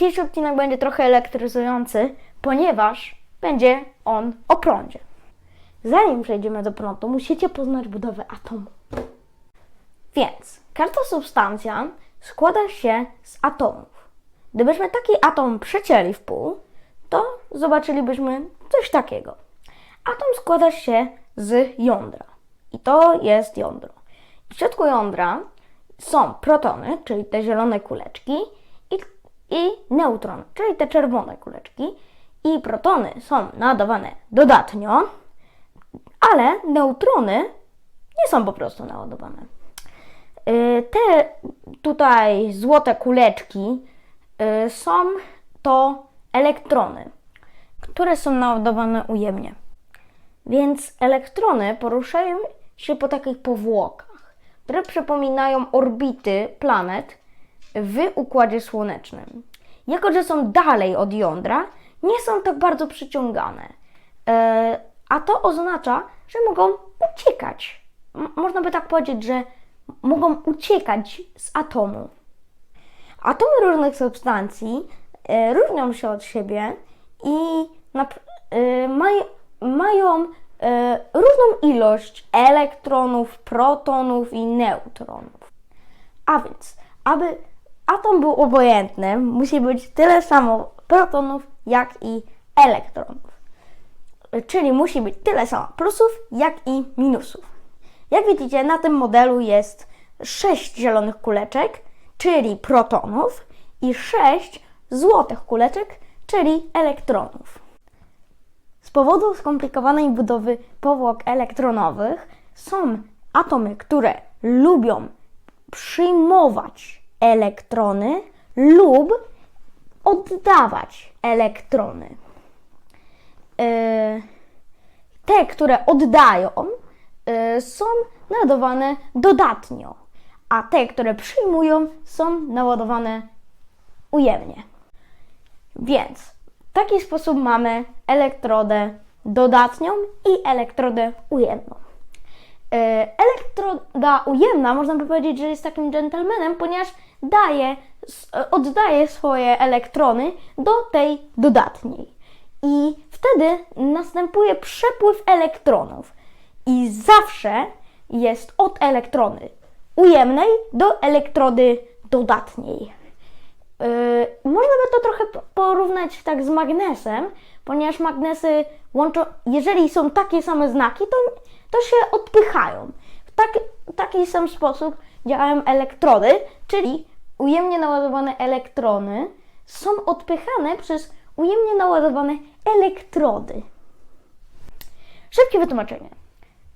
Dzisiejszy odcinek będzie trochę elektryzujący, ponieważ będzie on o prądzie. Zanim przejdziemy do prądu, musicie poznać budowę atomu. Więc każda substancja składa się z atomów. Gdybyśmy taki atom przecięli w pół, to zobaczylibyśmy coś takiego. Atom składa się z jądra. I to jest jądro. W środku jądra są protony, czyli te zielone kuleczki, i, neutrony, czyli te czerwone kuleczki. I protony są nadawane dodatnio, ale neutrony nie są po prostu naładowane. Y, Te tutaj złote kuleczki y, są to elektrony, które są naładowane ujemnie. Więc elektrony poruszają się po takich powłokach, które przypominają orbity planet w Układzie Słonecznym. Jako, że są dalej od jądra, nie są tak bardzo przyciągane. E, a to oznacza, że mogą uciekać. Można by tak powiedzieć, że mogą uciekać z atomu. Atomy różnych substancji e, różnią się od siebie i e, maj- mają różną ilość elektronów, protonów i neutronów. A więc, aby atom był obojętny, musi być tyle samo protonów, jak i elektronów. Czyli musi być tyle samo plusów, jak i minusów. Jak widzicie, na tym modelu jest 6 zielonych kuleczek, czyli protonów, i 6 złotych kuleczek, czyli elektronów. Z powodu skomplikowanej budowy powłok elektronowych są atomy, które lubią przyjmować elektrony lub oddawać elektrony. Yy, te, które oddają, yy, są nadawane dodatnio, a te, które przyjmują, są naładowane ujemnie. Więc w taki sposób mamy elektrodę dodatnią i elektrodę ujemną. E, Elektroda ujemna można by powiedzieć, że jest takim dżentelmenem, ponieważ daje, oddaje swoje elektrony do tej dodatniej. I wtedy następuje przepływ elektronów. I zawsze jest od elektrony ujemnej do elektrody dodatniej. Yy, można by to trochę porównać tak z magnesem, ponieważ magnesy łączą, jeżeli są takie same znaki, to, to się odpychają. W tak, taki sam sposób działają elektrody, czyli ujemnie naładowane elektrony są odpychane przez ujemnie naładowane elektrody. Szybkie wytłumaczenie.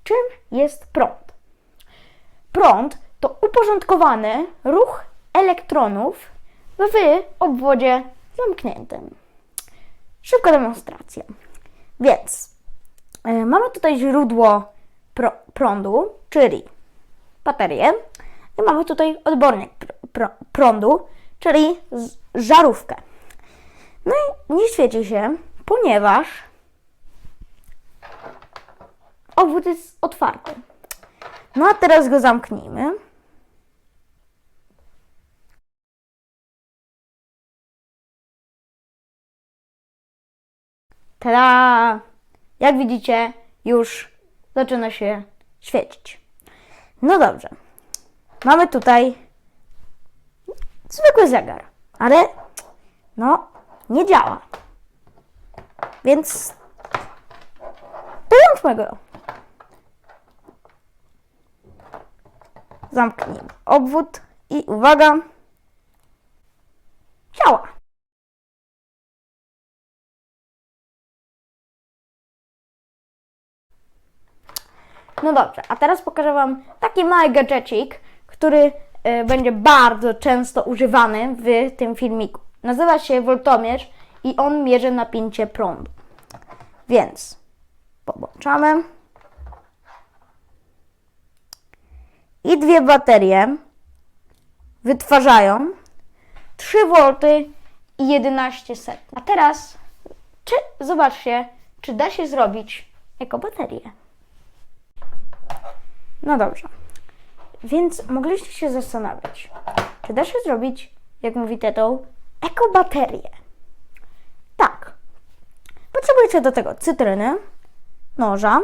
Czym jest prąd? Prąd to uporządkowany ruch elektronów w obwodzie zamkniętym. Szybka demonstracja. Więc e, mamy tutaj źródło pro, prądu, czyli baterię, i mamy tutaj odbornik pr, pr, prądu, czyli żarówkę. No i nie świeci się, ponieważ obwód jest otwarty. No a teraz go zamknijmy. Tada! Jak widzicie, już zaczyna się świecić. No dobrze. Mamy tutaj zwykły zegar, ale no, nie działa. Więc wyłączmy go. Zamknijmy obwód i uwaga, działa. No dobrze, a teraz pokażę Wam taki mały gadżecik, który będzie bardzo często używany w tym filmiku. Nazywa się voltomierz i on mierzy napięcie prądu. Więc podłączamy. I dwie baterie wytwarzają 3 V i 11 set. A teraz czy zobaczcie, czy da się zrobić jako baterię. No dobrze. Więc mogliście się zastanawiać, czy da się zrobić, jak mówi tytuł, ekobaterie. Tak. Potrzebujecie do tego cytryny, noża,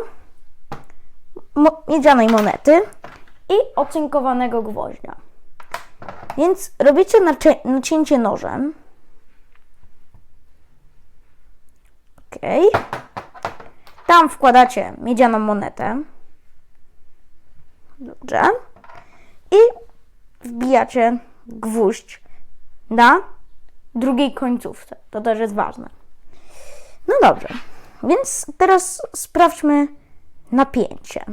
miedzianej monety i ocynkowanego gwoździa. Więc robicie nacięcie nożem. Ok. Tam wkładacie miedzianą monetę. Dobrze. Wbijacie gwóźdź na drugiej końcówce. To też jest ważne. No dobrze. Więc teraz sprawdźmy napięcie.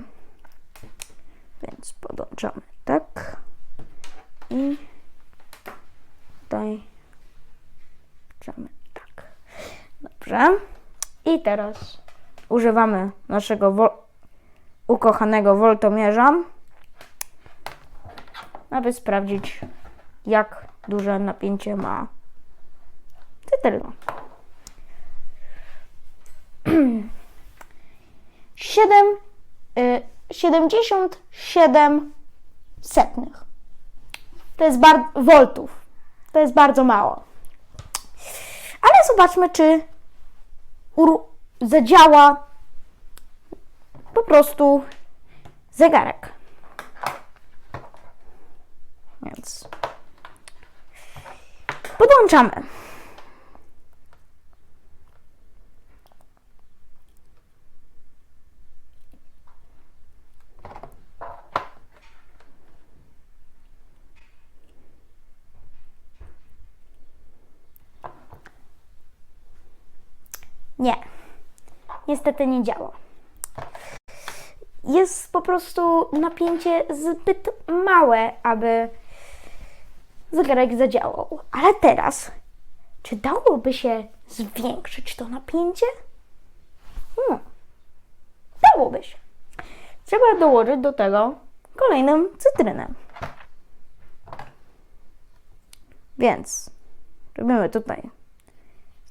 Więc podłączamy tak. I tutaj włączamy tak. Dobrze. I teraz używamy naszego wo- ukochanego woltomierza, aby sprawdzić, jak duże napięcie ma cytryna. 7, y, 77 setnych. To jest bardzo voltów. To jest bardzo mało. Ale zobaczmy, czy zadziała po prostu zegarek. Więc podłączamy. Nie. Niestety nie działa. Jest po prostu napięcie zbyt małe, aby zegarek zadziałał. Ale teraz, czy dałoby się zwiększyć to napięcie? Hmm. Dałoby się. Trzeba dołożyć do tego kolejną cytrynę. Więc robimy tutaj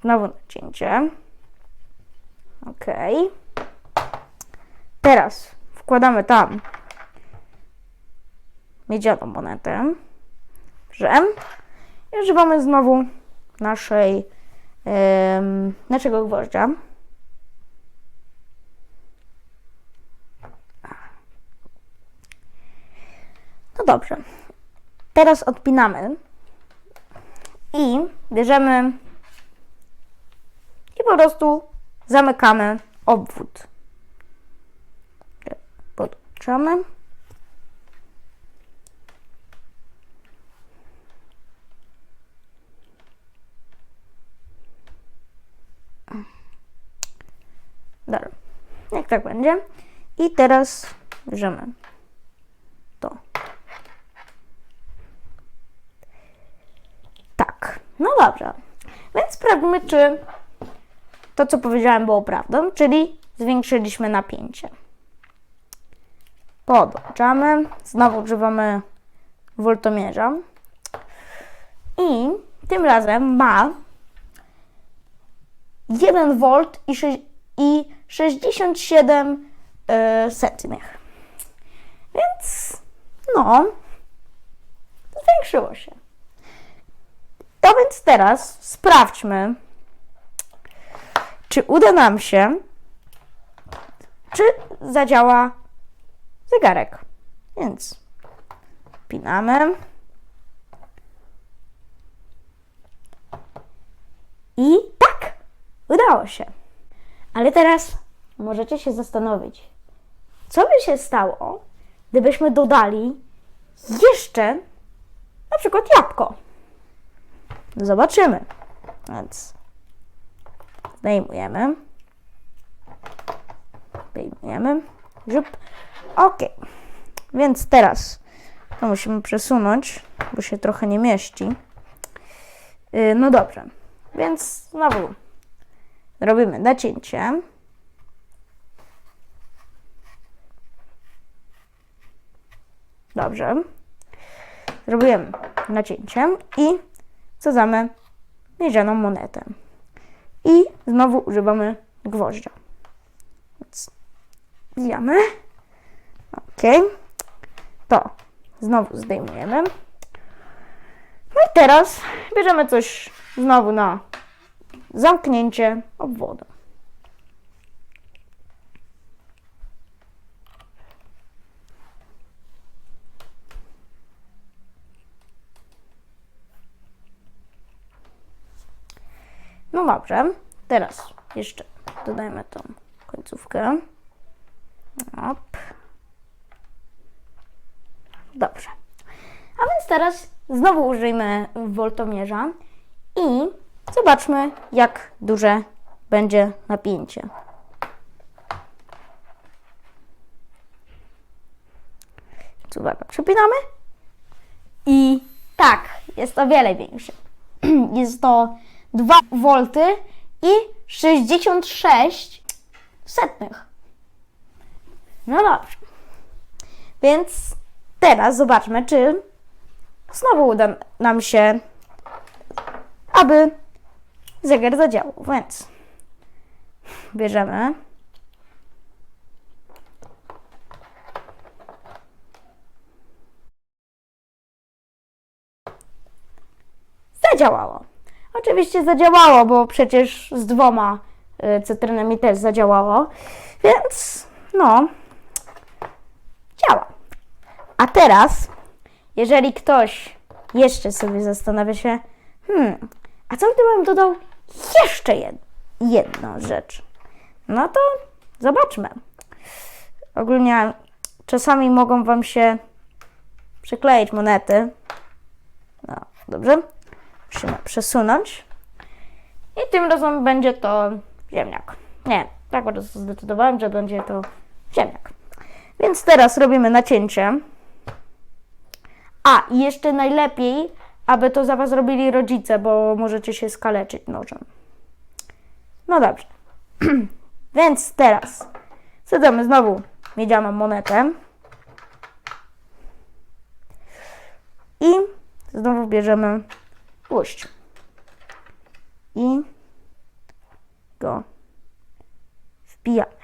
znowu nacięcie. Ok. Teraz wkładamy tam miedzianą monetę. Dobrze. I używamy znowu naszej, em, naszego gwoździa. No dobrze. Teraz odpinamy i bierzemy i po prostu zamykamy obwód. Podłączamy. Jak tak będzie. I teraz bierzemy to. Tak. No dobrze. Więc sprawdźmy, czy to, co powiedziałem, było prawdą, czyli zwiększyliśmy napięcie. Podłączamy. Znowu używamy woltomierza. I tym razem ma 1 V i, sze- i 67 yy, setnych. Więc no, zwiększyło się. To więc teraz sprawdźmy, czy uda nam się, czy zadziała zegarek. Więc pinamy. I tak, udało się. Ale teraz możecie się zastanowić, co by się stało, gdybyśmy dodali jeszcze na przykład jabłko. Zobaczymy. Więc zdejmujemy. Zdejmujemy. Żup. Ok. Więc teraz to musimy przesunąć, bo się trochę nie mieści. Yy, no dobrze. Więc znowu robimy nacięcie. Dobrze. Zrobiłem nacięcie i wsadzamy miedzianą monetę. I znowu używamy gwoździa. Więc wbijamy. Ok. To znowu zdejmujemy. No i teraz bierzemy coś znowu na zamknięcie obwodu. No dobrze, teraz jeszcze dodajmy tą końcówkę. Op. Dobrze. A więc teraz znowu użyjmy woltomierza i zobaczmy, jak duże będzie napięcie. Uwaga, przypinamy i tak, jest o wiele większe. Jest to 2 V i 66 setnych. No dobrze. Więc teraz zobaczmy, czy znowu uda nam się, aby zegar zadziałał. Więc bierzemy. Zadziałało. Oczywiście zadziałało, bo przecież z dwoma y, cytrynami też zadziałało. Więc no, działa. A teraz, jeżeli ktoś jeszcze sobie zastanawia się, hmm, a co gdybym dodał jeszcze jed rzecz? No to zobaczmy. Ogólnie czasami mogą Wam się przykleić monety. No, dobrze. Musimy przesunąć. I tym razem będzie to ziemniak. Nie, tak po prostu zdecydowałem, że będzie to ziemniak. Więc teraz robimy nacięcie. A, i jeszcze najlepiej, aby to za Was robili rodzice, bo możecie się skaleczyć nożem. No dobrze. Więc teraz wsadzamy znowu miedzianą monetę. I znowu bierzemy gwóźdź. I go wbijamy.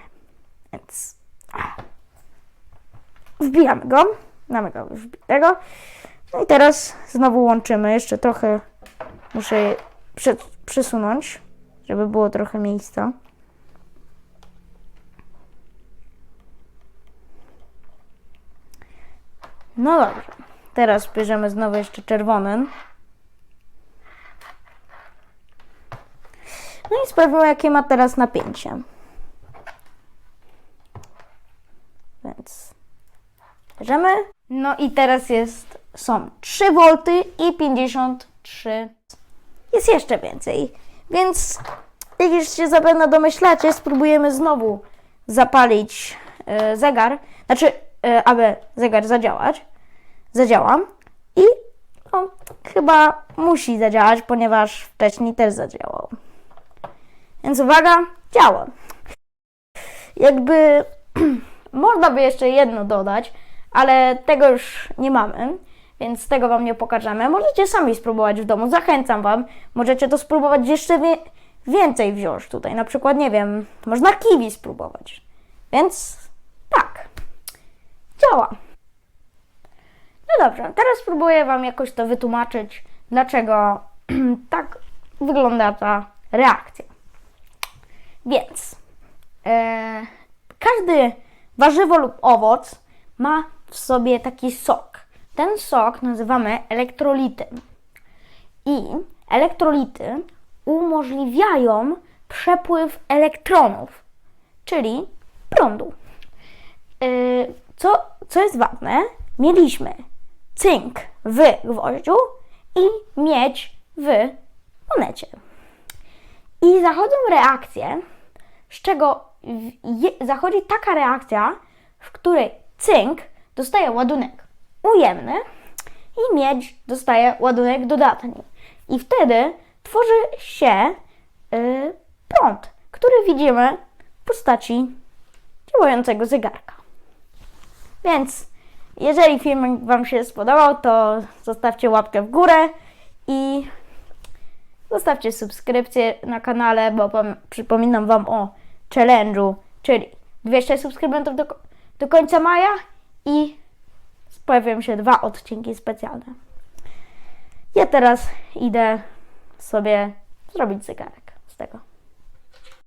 Więc wbijamy go. Mamy go wbitego. No i teraz znowu łączymy. Jeszcze trochę muszę je prze- przesunąć, żeby było trochę miejsca. No dobrze. Teraz bierzemy znowu jeszcze czerwony. No i sprawdzimy, jakie ma teraz napięcie. Więc bierzemy. No i teraz jest, są 3 V i 53. Jest jeszcze więcej. Więc jak już się zapewne domyślacie, spróbujemy znowu zapalić e, zegar. Znaczy, e, aby zegar zadziałać. Zadziała. I no, chyba musi zadziałać, ponieważ wcześniej też zadziałał. Więc uwaga, działa. Jakby można by jeszcze jedno dodać, ale tego już nie mamy, więc tego Wam nie pokażemy. Możecie sami spróbować w domu, zachęcam Wam. Możecie to spróbować jeszcze wie więcej wziąć tutaj. Na przykład, nie wiem, można kiwi spróbować. Więc tak, działa. No dobrze, teraz spróbuję Wam jakoś to wytłumaczyć, dlaczego tak wygląda ta reakcja. Więc e, każdy warzywo lub owoc ma w sobie taki sok. Ten sok nazywamy elektrolitem. I elektrolity umożliwiają przepływ elektronów, czyli prądu. E, co, co jest ważne, mieliśmy cynk w gwoździu i miedź w monecie. I zachodzą reakcje, z czego zachodzi taka reakcja, w której cynk dostaje ładunek ujemny i miedź dostaje ładunek dodatni. I wtedy tworzy się y, prąd, który widzimy w postaci działającego zegarka. Więc jeżeli filmik Wam się spodobał, to zostawcie łapkę w górę i Zostawcie subskrypcję na kanale, bo pom- przypominam Wam o challenge'u, czyli 200 subskrybentów do, do końca maja i pojawią się dwa odcinki specjalne. Ja teraz idę sobie zrobić zegarek z tego.